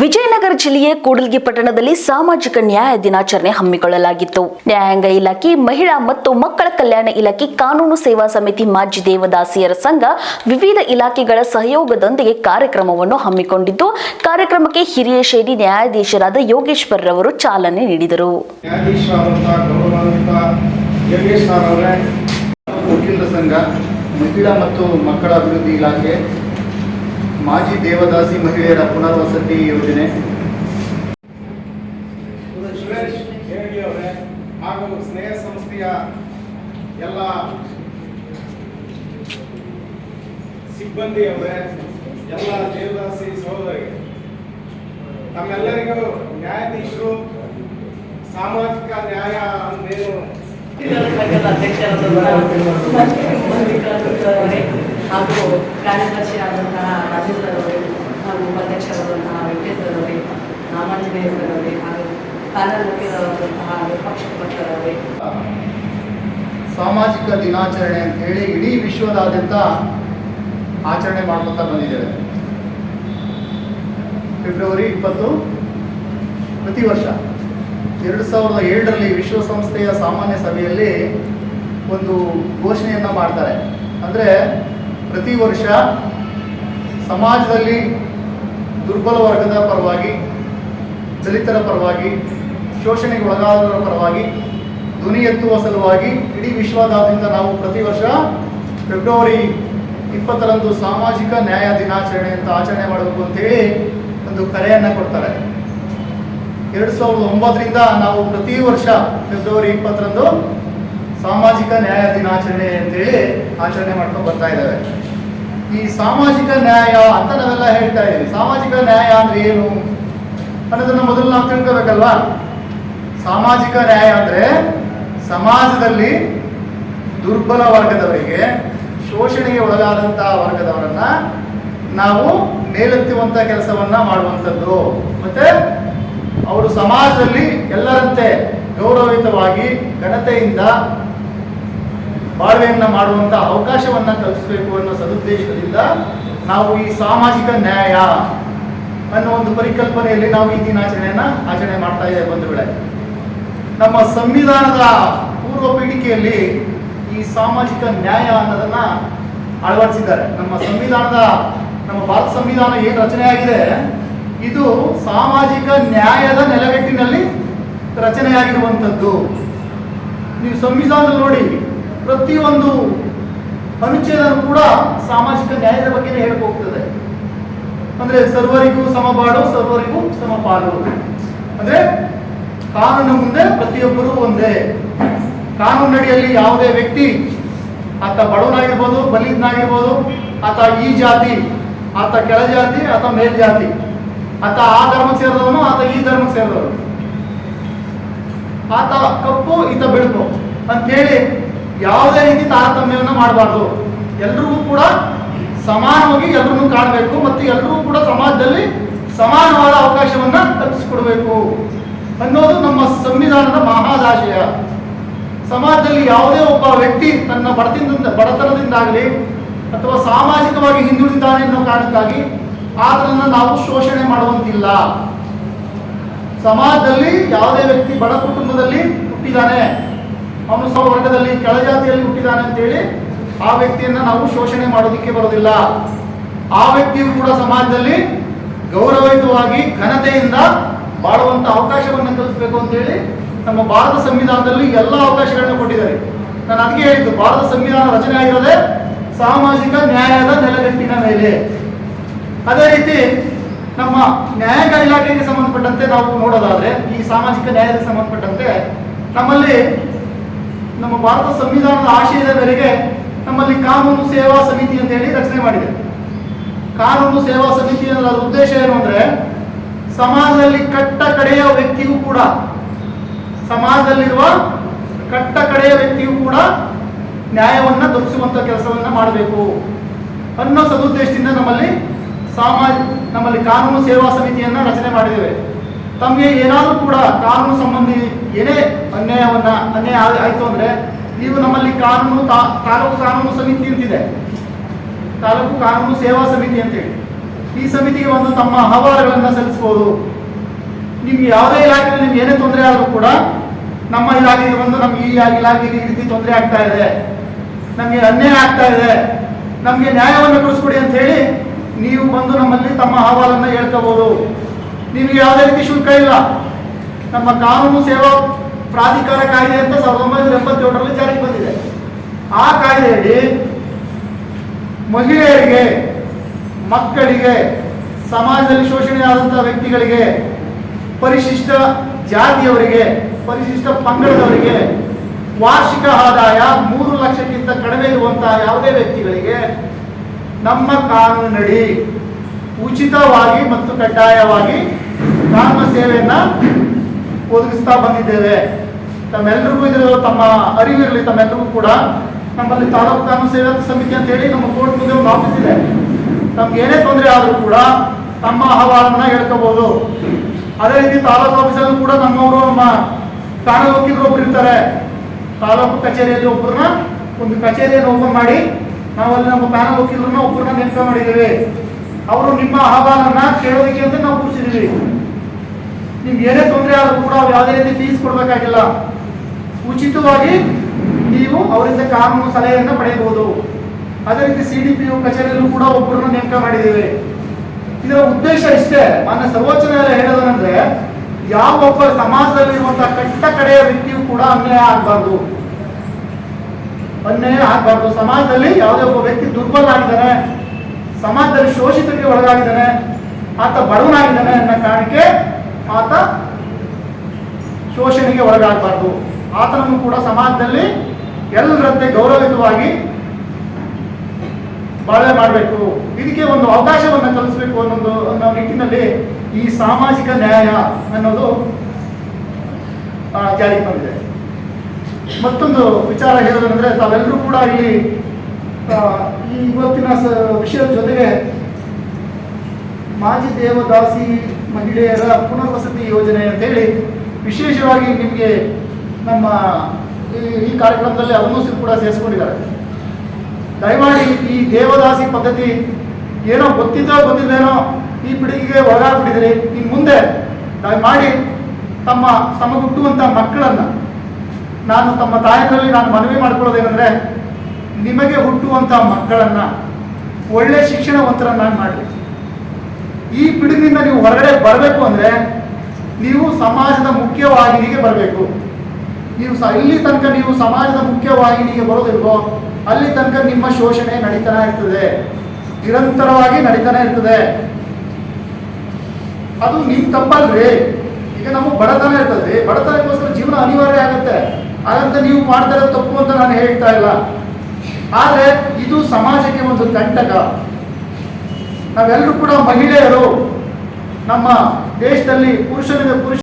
ವಿಜಯನಗರ ಜಿಲ್ಲೆಯ ಕೂಡಲ್ಗಿ ಪಟ್ಟಣದಲ್ಲಿ ಸಾಮಾಜಿಕ ನ್ಯಾಯ ದಿನಾಚರಣೆ ಹಮ್ಮಿಕೊಳ್ಳಲಾಗಿತ್ತು. ನ್ಯಾಯಾಂಗ ಇಲಾಖೆ, ಮಹಿಳಾ ಮತ್ತು ಮಕ್ಕಳ ಕಲ್ಯಾಣ ಇಲಾಖೆ, ಕಾನೂನು ಸೇವಾ ಸಮಿತಿ ಮಾಜಿ ದೇವದಾಸಿಯರ ಸಂಘ ವಿವಿಧ ಇಲಾಖೆಗಳ ಸಹಯೋಗದೊಂದಿಗೆ ಕಾರ್ಯಕ್ರಮವನ್ನು ಹಮ್ಮಿಕೊಂಡಿದ್ದು, ಕಾರ್ಯಕ್ರಮಕ್ಕೆ ಹಿರಿಯ ಶೈಲಿ ನ್ಯಾಯಾಧೀಶರಾದ ಯೋಗೇಶ್ವರ್ ರವರು ಚಾಲನೆ ನೀಡಿದರು. ಮಹಿಳಾ ಮತ್ತು ಮಕ್ಕಳ ಅಭಿವೃದ್ಧಿ ಇಲಾಖೆ ಮಾಜಿ ದೇವದಾಸಿ ಮಹಿಳೆಯರ ಪುನರ್ವಸತಿ ಯೋಜನೆ. ಸುರೇಶ್ ಹೇಳಿ ಅವರೇ? ಹಾಗೂ ಸ್ನೇಹ ಸಂಸ್ಥೆಯ ಎಲ್ಲ ಸಿಬ್ಬಂದಿ ಅವರೇ ಎಲ್ಲ ದೇವದಾಸಿ ಸಹೋದರಿ. ತಮ್ಮೆಲ್ಲರಿಗೂ ನ್ಯಾಯಾಧೀಶರು ಸಾಮಾಜಿಕ ನ್ಯಾಯ ಅಂದೇನು? ಅಧ್ಯಕ್ಷರಾದವರೇ ಹಾಗೂ ಮಲ್ಲಿಕಾರ್ಜುನರವರೇ ಹಾಗೂ ಅವರೇ ಹಾಗೂ ಉಪಾಧ್ಯಕ್ಷರಾದಂತಹ ಸಾಮಾಜಿಕ ದಿನಾಚರಣೆ ಅಂತ ಹೇಳಿ ಇಡೀ ವಿಶ್ವದಾದ್ಯಂತ ಆಚರಣೆ ಮಾಡ್ಕೊತಾ ಬಂದಿದ್ದೇವೆ. ಫೆಬ್ರವರಿ ಇಪ್ಪತ್ತು, ಪ್ರತಿ ವರ್ಷ ಎರಡು ಸಾವಿರದ ಏಳರಲ್ಲಿ ವಿಶ್ವಸಂಸ್ಥೆಯ ಸಾಮಾನ್ಯ ಸಭೆಯಲ್ಲಿ ಒಂದು ಘೋಷಣೆಯನ್ನು ಮಾಡ್ತಾರೆ. ಅಂದರೆ ಪ್ರತಿ ವರ್ಷ ಸಮಾಜದಲ್ಲಿ ದುರ್ಬಲ ವರ್ಗದ ಪರವಾಗಿ, ದಲಿತರ ಪರವಾಗಿ ಶೋಷಣೆಗೆ ಒಳಗಾದವರ ಪರವಾಗಿ, ಧ್ವನಿ ಎತ್ತುವ ಸಲುವಾಗಿ ಇಡೀ ವಿಶ್ವದಾದ್ಯಂತ ನಾವು ಪ್ರತಿ ವರ್ಷ ಫೆಬ್ರವರಿ ಇಪ್ಪತ್ತರಂದು ಸಾಮಾಜಿಕ ನ್ಯಾಯ ದಿನಾಚರಣೆ ಅಂತ ಆಚರಣೆ ಮಾಡಬೇಕು ಅಂತೇಳಿ ಒಂದು ಕರೆಯನ್ನು ಕೊಡ್ತಾರೆ. ಎರಡು ಸಾವಿರದ ಒಂಬತ್ತರಿಂದ ನಾವು ಪ್ರತಿ ವರ್ಷ ಫೆಬ್ರವರಿ ಇಪ್ಪತ್ತರಂದು ಸಾಮಾಜಿಕ ನ್ಯಾಯ ದಿನಾಚರಣೆ ಅಂತೇಳಿ ಆಚರಣೆ ಮಾಡ್ಕೊಂಡು ಬರ್ತಾ ಇದ್ದೇವೆ. ಈ ಸಾಮಾಜಿಕ ನ್ಯಾಯ ಅಂತ ನಾವೆಲ್ಲ ಹೇಳ್ತಾ ಇದ್ದೀವಿ. ಸಾಮಾಜಿಕ ನ್ಯಾಯ ಅಂದ್ರೆ ಏನು? ಅನ್ನೋದನ್ನ ಮೊದಲು ನಾವು ತಿಳ್ಕೋಬೇಕಲ್ವಾ? ಸಾಮಾಜಿಕ ನ್ಯಾಯ ಅಂದ್ರೆ ಸಮಾಜದಲ್ಲಿ ದುರ್ಬಲ ವರ್ಗದವರಿಗೆ ಶೋಷಣೆಗೆ ಒಳಗಾದಂತಹ ವರ್ಗದವರನ್ನ ನಾವು ಮೇಲೆತ್ತುವಂತ ಕೆಲಸವನ್ನ ಮಾಡುವಂಥದ್ದು. ಮತ್ತೆ ಅವರು ಸಮಾಜದಲ್ಲಿ ಎಲ್ಲರಂತೆ ಗೌರವಯುತವಾಗಿ ಘನತೆಯಿಂದ ಬಾಳ್ವೆಯನ್ನ ಮಾಡುವಂತ ಅವಕಾಶವನ್ನ ಕಲ್ಪಿಸಬೇಕು ಅನ್ನೋ ಸದುದ್ದೇಶದಿಂದ ನಾವು ಈ ಸಾಮಾಜಿಕ ನ್ಯಾಯ ಅನ್ನೋ ಒಂದು ಪರಿಕಲ್ಪನೆಯಲ್ಲಿ ನಾವು ಈ ದಿನಾಚರಣೆಯನ್ನು ಆಚರಣೆ ಮಾಡ್ತಾ ಇದ್ದೇವೆ ಬಂಧುಗಳೇ. ನಮ್ಮ ಸಂವಿಧಾನದ ಪೂರ್ವ ಪೀಠಿಕೆಯಲ್ಲಿ ಈ ಸಾಮಾಜಿಕ ನ್ಯಾಯ ಅನ್ನೋದನ್ನ ಅಳವಡಿಸಿದ್ದಾರೆ. ನಮ್ಮ ಸಂವಿಧಾನದ, ನಮ್ಮ ಭಾರತ ಸಂವಿಧಾನ ಏನು ರಚನೆ ಆಗಿದೆ ಇದು ಸಾಮಾಜಿಕ ನ್ಯಾಯದ ನೆಲೆಗಟ್ಟಿನಲ್ಲಿ ರಚನೆಯಾಗಿರುವಂಥದ್ದು. ನೀವು ಸಂವಿಧಾನದಲ್ಲಿ ನೋಡಿ. ಪ್ರತಿಯೊಂದು ಅನುಚ್ಛೇದನೂ ಕೂಡ ಸಾಮಾಜಿಕ ನ್ಯಾಯದ ಬಗ್ಗೆ ಹೋಗ್ತದೆ. ಅಂದ್ರೆ ಸರ್ವರಿಗೂ ಸಮಬಾಡು ಸರ್ವರಿಗೂ ಸಮಪಾಲು ಅಂದ್ರೆ ಕಾನೂನು ಮುಂದೆ ಪ್ರತಿಯೊಬ್ಬರೂ ಒಂದೇ. ಕಾನೂನಡಿಯಲ್ಲಿ ಯಾವುದೇ ವ್ಯಕ್ತಿ ಆತ ಬಡವನಾಗಿರ್ಬೋದು ಬಲಿದನಾಗಿರ್ಬೋದು ಆತ ಈ ಜಾತಿ, ಆತ ಕೆಳ ಜಾತಿ, ಆತ ಮೇಲ್ಜಾತಿ ಆತ ಆ ಧರ್ಮ ಸೇರಿದವನು, ಆತ ಈ ಧರ್ಮ ಸೇರಿದವನು. ಆತ ಕಪ್ಪು, ಈತ ಬೆಳಕು ಅಂತೇಳಿ ಯಾವುದೇ ರೀತಿ ತಾರತಮ್ಯವನ್ನು ಮಾಡಬಾರ್ದು. ಎಲ್ರಿಗೂ ಕೂಡ ಸಮಾನವಾಗಿ ಎಲ್ಲರನ್ನು ಕಾಣಬೇಕು ಮತ್ತು ಎಲ್ರಿಗೂ ಕೂಡ ಸಮಾಜದಲ್ಲಿ ಸಮಾನವಾದ ಅವಕಾಶವನ್ನು ಕಲ್ಪಿಸಿಕೊಡ್ಬೇಕು. ಅನ್ನೋದು ನಮ್ಮ ಸಂವಿಧಾನದ ಮಹಾದಾಶಯ. ಸಮಾಜದಲ್ಲಿ ಯಾವುದೇ ಒಬ್ಬ ವ್ಯಕ್ತಿ ತನ್ನ ಬಡತನದಿಂದ ಬಡತನದಿಂದಾಗಲಿ ಅಥವಾ ಸಾಮಾಜಿಕವಾಗಿ ಹಿಂದುಳಿದಾನೆ ಅನ್ನೋ ಕಾರಣಕ್ಕಾಗಿ ಆತನನ್ನು ನಾವು ಶೋಷಣೆ ಮಾಡುವಂತಿಲ್ಲ. ಸಮಾಜದಲ್ಲಿ ಯಾವುದೇ ವ್ಯಕ್ತಿ ಬಡ ಕುಟುಂಬದಲ್ಲಿ ಹುಟ್ಟಿದಾನೆ. ಅವನು ಸ್ವವರ್ಗದಲ್ಲಿ ಕೆಳಜಾತಿಯಲ್ಲಿ ಹುಟ್ಟಿದಾನೆ ಅಂತೇಳಿ ಆ ವ್ಯಕ್ತಿಯನ್ನ ನಾವು ಶೋಷಣೆ ಮಾಡೋದಕ್ಕೆ ಬರೋದಿಲ್ಲ ಆ ವ್ಯಕ್ತಿಯು ಕೂಡ ಸಮಾಜದಲ್ಲಿ ಗೌರವಯುತವಾಗಿ ಘನತೆಯಿಂದ ಬಾಳುವಂತ ಅವಕಾಶವನ್ನು ಕಲ್ಪಿಸಬೇಕು ಅಂತೇಳಿ ನಮ್ಮ ಭಾರತ ಸಂವಿಧಾನದಲ್ಲಿ ಎಲ್ಲ ಅವಕಾಶಗಳನ್ನು ಕೊಟ್ಟಿದ್ದಾರೆ. ನಾನು ಅದಕ್ಕೆ ಹೇಳಿದ್ದು, ಭಾರತ ಸಂವಿಧಾನ ರಚನೆ ಆಗಿರೋದೆ ಸಾಮಾಜಿಕ ನ್ಯಾಯದ ನೆಲೆಗಟ್ಟಿನ ಮೇಲೆ. ಅದೇ ರೀತಿ ನಮ್ಮ ನ್ಯಾಯಾಂಗ ಇಲಾಖೆಗೆ ಸಂಬಂಧಪಟ್ಟಂತೆ ನಾವು ನೋಡೋದಾದ್ರೆ ಈ ಸಾಮಾಜಿಕ ನ್ಯಾಯಕ್ಕೆ ಸಂಬಂಧಪಟ್ಟಂತೆ ನಮ್ಮಲ್ಲಿ ನಮ್ಮ ಭಾರತ ಸಂವಿಧಾನದ ಆಶಯದ ಮೇರೆಗೆ ನಮ್ಮಲ್ಲಿ ಕಾನೂನು ಸೇವಾ ಸಮಿತಿ ಅಂತ ಹೇಳಿ ರಚನೆ ಮಾಡಿದೆ. ಕಾನೂನು ಸೇವಾ ಸಮಿತಿ ಅದರ ಉದ್ದೇಶ ಏನು ಅಂದ್ರೆ, ಸಮಾಜದಲ್ಲಿ ಕಟ್ಟ ಕಡೆಯ ವ್ಯಕ್ತಿಯೂ ಕೂಡ, ಸಮಾಜದಲ್ಲಿರುವ ಕಟ್ಟ ಕಡೆಯ ವ್ಯಕ್ತಿಯೂ ಕೂಡ ನ್ಯಾಯವನ್ನ ದೊರಕಿಸುವಂತ ಕೆಲಸವನ್ನ ಮಾಡಬೇಕು ಅನ್ನೋ ಸದುದ್ದೇಶದಿಂದ ನಮ್ಮಲ್ಲಿ ಸಮಾಜ, ನಮ್ಮಲ್ಲಿ ಕಾನೂನು ಸೇವಾ ಸಮಿತಿಯನ್ನ ರಚನೆ ಮಾಡಿದ್ದೇವೆ. ತಮಗೆ ಏನಾದರೂ ಕೂಡ ಕಾನೂನು ಸಂಬಂಧಿ ಏನೇ ಅನ್ಯಾಯವನ್ನ, ಅನ್ಯಾಯ ಆಯ್ತು ಅಂದ್ರೆ ನೀವು ನಮ್ಮಲ್ಲಿ ಕಾನೂನು ತಾಲೂಕು ಕಾನೂನು ಸಮಿತಿ ಅಂತಿದೆ. ತಾಲೂಕು ಕಾನೂನು ಸೇವಾ ಸಮಿತಿ ಅಂತೇಳಿ. ಈ ಸಮಿತಿಗೆ ಒಂದು ತಮ್ಮ ಅಹವಾಲುಗಳನ್ನು ಸಲ್ಲಿಸಬಹುದು ನಿಮ್ಗೆ ಯಾವುದೇ ಇಲಾಖೆಯಲ್ಲಿ ನಿಮ್ಗೆ ಏನೇ ತೊಂದರೆ ಆದರೂ ಕೂಡ ನಮ್ಮ ಇಲಾಖೆಗೆ ಬಂದು ನಮ್ಗೆ ಈ ಇಲಾಖೆಗೆ ಈ ರೀತಿ ತೊಂದರೆ ಆಗ್ತಾ ಇದೆ. ನಮಗೆ ಅನ್ಯಾಯ ಆಗ್ತಾ ಇದೆ. ನಮಗೆ ನ್ಯಾಯವನ್ನು ಕೊಡಿಸ್ಕೊಡಿ ಅಂತ ಹೇಳಿ ನೀವು ಬಂದು ನಮ್ಮಲ್ಲಿ ತಮ್ಮ ಅಹವಾಲನ್ನು ಹೇಳ್ಕೋಬಹುದು ನಿಮಗೆ ಯಾವುದೇ ರೀತಿ ಶುಲ್ಕ ಇಲ್ಲ. ನಮ್ಮ ಕಾನೂನು ಸೇವಾ ಪ್ರಾಧಿಕಾರ ಕಾಯ್ದೆ ಅಂತ ಸಾವಿರದ ಒಂಬೈನೂರ ಎಂಬತ್ತೇಳರಲ್ಲಿ ಜಾರಿಗೆ ಬಂದಿದೆ. ಆ ಕಾಯ್ದೆಯಲ್ಲಿ ಮಹಿಳೆಯರಿಗೆ, ಮಕ್ಕಳಿಗೆ, ಸಮಾಜದಲ್ಲಿ ಶೋಷಣೆಯಾದಂಥ ವ್ಯಕ್ತಿಗಳಿಗೆ, ಪರಿಶಿಷ್ಟ ಜಾತಿಯವರಿಗೆ, ಪರಿಶಿಷ್ಟ ಪಂಗಡದವರಿಗೆ ವಾರ್ಷಿಕ ಆದಾಯ ಮೂರು ಲಕ್ಷಕ್ಕಿಂತ ಕಡಿಮೆ ಇರುವಂತಹ ಯಾವುದೇ ವ್ಯಕ್ತಿಗಳಿಗೆ ನಮ್ಮ ಕಾನೂನಿನಡಿ ಉಚಿತವಾಗಿ ಮತ್ತು ಕಡ್ಡಾಯವಾಗಿ ಕಾನೂನು ಸೇವೆಯನ್ನ ಒದಗಿಸ್ತಾ ಬಂದಿದ್ದೇವೆ. ತಮ್ಮೆಲ್ಲರಿಗೂ ಇದು ತಮ್ಮ ಅರಿವಿರಲಿ ತಮ್ಮೆಲ್ಲರಿಗೂ ಕೂಡ. ನಮ್ಮಲ್ಲಿ ತಾಲೂಕು ಕಾನೂನು ಸೇವಾ ಸಮಿತಿ ಅಂತ ಹೇಳಿ ನಮ್ಮ ಕೋರ್ಟ್ ಮುಂದೆ ಒಂದು ಆಫೀಸ್ ಇದೆ. ನಮ್ಗೆ ಏನೇ ತೊಂದರೆ ಆದರೂ ಕೂಡ ತಮ್ಮ ಅಹವಾಲನ್ನ ಹೇಳ್ಕೋಬಹುದು ಅದೇ ರೀತಿ ತಾಲೂಕು ಆಫೀಸಲ್ಲೂ ಕೂಡ ನಮ್ಮವರು ನಮ್ಮ ಕಾನೂನು ವಕೀಲರು ಒಬ್ರು ಇರ್ತಾರೆ. ತಾಲೂಕು ಕಚೇರಿಯಲ್ಲಿ ಒಬ್ಬರನ್ನ ಒಂದು ಕಚೇರಿಯನ್ನು ಓಪನ್ ಮಾಡಿ ನಾವಲ್ಲಿ ನಮ್ಮ ಕಾನೂನು ವಕೀಲರನ್ನ ಒಬ್ಬರನ್ನ ನೇಮಕ ಮಾಡಿದ್ದೀವಿ. ಅವರು ನಿಮ್ಮ ಅಹವಾಲನ್ನ ಕೇಳೋದಕ್ಕೆ ಅಂತ ನಾವು ಕೂರಿಸಿದ್ದೀವಿ. ನಿಮ್ಗೆ ಏನೇ ತೊಂದರೆ ಆದರೂ ಕೂಡ ಅವ್ರು ಯಾವುದೇ ರೀತಿ ಫೀಸ್ ಕೊಡಬೇಕಾಗಿಲ್ಲ. ಉಚಿತವಾಗಿ ನೀವು ಅವರಿಂದ ಕಾನೂನು ಸಲಹೆಯನ್ನು ಪಡೆಯಬಹುದು. ಅದೇ ರೀತಿ ಸಿ ಡಿ ಪಿ ಯು ಕಚೇರಿಯಲ್ಲೂ ಕೂಡ ಒಬ್ಬರನ್ನು ನೇಮಕ ಮಾಡಿದ್ದೀವಿ. ಇದರ ಉದ್ದೇಶ ಇಷ್ಟೇ. ಮಾನ್ಯ ಸರ್ವೋಚ್ಚ ನ್ಯಾಯಾಲಯ ಹೇಳೋದಂದ್ರೆ ಸಮಾಜದಲ್ಲಿ ಇರುವಂತ ಕಟ್ಟ ಕಡೆಯ ವ್ಯಕ್ತಿಯು ಕೂಡ ಅನ್ಯಾಯ ಆಗಬಾರ್ದು. ಅನ್ಯಾಯ ಆಗಬಾರ್ದು. ಸಮಾಜದಲ್ಲಿ ಯಾವುದೇ ಒಬ್ಬ ವ್ಯಕ್ತಿ ದುರ್ಬಲ ಆಗಿದ್ದಾನೆ, ಸಮಾಜದಲ್ಲಿ ಶೋಷಿತಕ್ಕೆ ಒಳಗಾಗಿದ್ದಾನೆ, ಆತ ಬಡವನಾಗಿದ್ದಾನೆ ಅನ್ನೋ ಕಾರಣಕ್ಕೆ ಆತ ಶೋಷಣೆಗೆ ಒಳಗಾಗಬಾರ್ದು. ಆತನನ್ನು ಕೂಡ ಸಮಾಜದಲ್ಲಿ ಎಲ್ಲರಂತೆ ಗೌರವಿತವಾಗಿ ಬಾಳ್ವೆ ಮಾಡಬೇಕು. ಇದಕ್ಕೆ ಒಂದು ಅವಕಾಶವನ್ನು ಕಲಿಸಬೇಕು ಅನ್ನೋದು, ಅನ್ನೋ ನಿಟ್ಟಿನಲ್ಲಿ ಈ ಸಾಮಾಜಿಕ ನ್ಯಾಯ ಅನ್ನೋದು ಜಾರಿಗೆ ಬಂದಿದೆ. ಮತ್ತೊಂದು ವಿಚಾರ ಹೇಳೋದಂದ್ರೆ ತಾವೆಲ್ಲರೂ ಕೂಡ ಇಲ್ಲಿ ಈ ಇವತ್ತಿನ ವಿಷಯದ ಜೊತೆಗೆ ಮಾಜಿ ದೇವದಾಸಿ ಮಹಿಳೆಯರ ಪುನರ್ವಸತಿ ಯೋಜನೆ ಅಂತೇಳಿ ವಿಶೇಷವಾಗಿ ನಿಮಗೆ ನಮ್ಮ ಈ- ಕಾರ್ಯಕ್ರಮದಲ್ಲಿ ಅವನ್ನೂ ಕೂಡ ಸೇರಿಸ್ಕೊಂಡಿದ್ದಾರೆ. ದಯಮಾಡಿ ಈ ದೇವದಾಸಿ ಪದ್ಧತಿ ಏನೋ ಗೊತ್ತಿದ್ದೋ ಗೊತ್ತಿದ್ದೇನೋ ಈ ಪಿಡುಗಿಗೆ ಒಳಗಾಗ್ಬಿಟ್ಟಿದ್ರಿ ಇನ್ನು ಮುಂದೆ ದಯಮಾಡಿ ತಮ್ಮ ತಮ್ಮ ಹುಟ್ಟುವಂಥ ಮಕ್ಕಳನ್ನ ನಾನು ತಮ್ಮ ತಾಯಕರಲ್ಲಿ ನಾನು ಮನವಿ ಮಾಡ್ಕೊಳ್ಳೋದೇನೆಂದರೆ ನಿಮಗೆ ಹುಟ್ಟುವಂಥ ಮಕ್ಕಳನ್ನ ಒಳ್ಳೆ ಶಿಕ್ಷಣವಂತರನ್ನಾಗಿ ಮಾಡಿ ಈ ಪಿಡುಗಿನಿಂದ ನೀವು ಹೊರಗಡೆ ಬರಬೇಕು ಅಂದ್ರೆ ನೀವು ಸಮಾಜದ ಮುಖ್ಯವಾಹಿನಿಗೆ ಬರಬೇಕು. ನೀವು ಇಲ್ಲಿ ತನಕ ನೀವು ಸಮಾಜದ ಮುಖ್ಯವಾಹಿನಿಗೆ ಬರೋದಿಲ್ವೋ, ಅಲ್ಲಿ ತನಕ ನಿಮ್ಮ ಶೋಷಣೆ ನಡೀತಾನೆ ಇರ್ತದೆ. ನಿರಂತರವಾಗಿ ನಡೀತಾನೆ ಇರ್ತದೆ. ಅದು ನಿಮ್ ತಪ್ಪಲ್ರಿ. ಈಗ ನಮಗೆ ಬಡತನ ಇರ್ತದೆ. ಬಡತನಕ್ಕೋಸ್ಕರ ಜೀವನ ಅನಿವಾರ್ಯ ಆಗುತ್ತೆ. ಹಾಗಂತ ನೀವು ಮಾಡ್ತಾ ಇರೋದು ತಪ್ಪು ಅಂತ ನಾನು ಹೇಳ್ತಾ ಇಲ್ಲ. ಆದ್ರೆ ಇದು ಸಮಾಜಕ್ಕೆ ಒಂದು ಕಂಟಕ ನಾವೆಲ್ಲರೂ ಕೂಡ ಮಹಿಳೆಯರು ನಮ್ಮ ದೇಶದಲ್ಲಿ ಪುರುಷನಿಗೆ ಪುರುಷ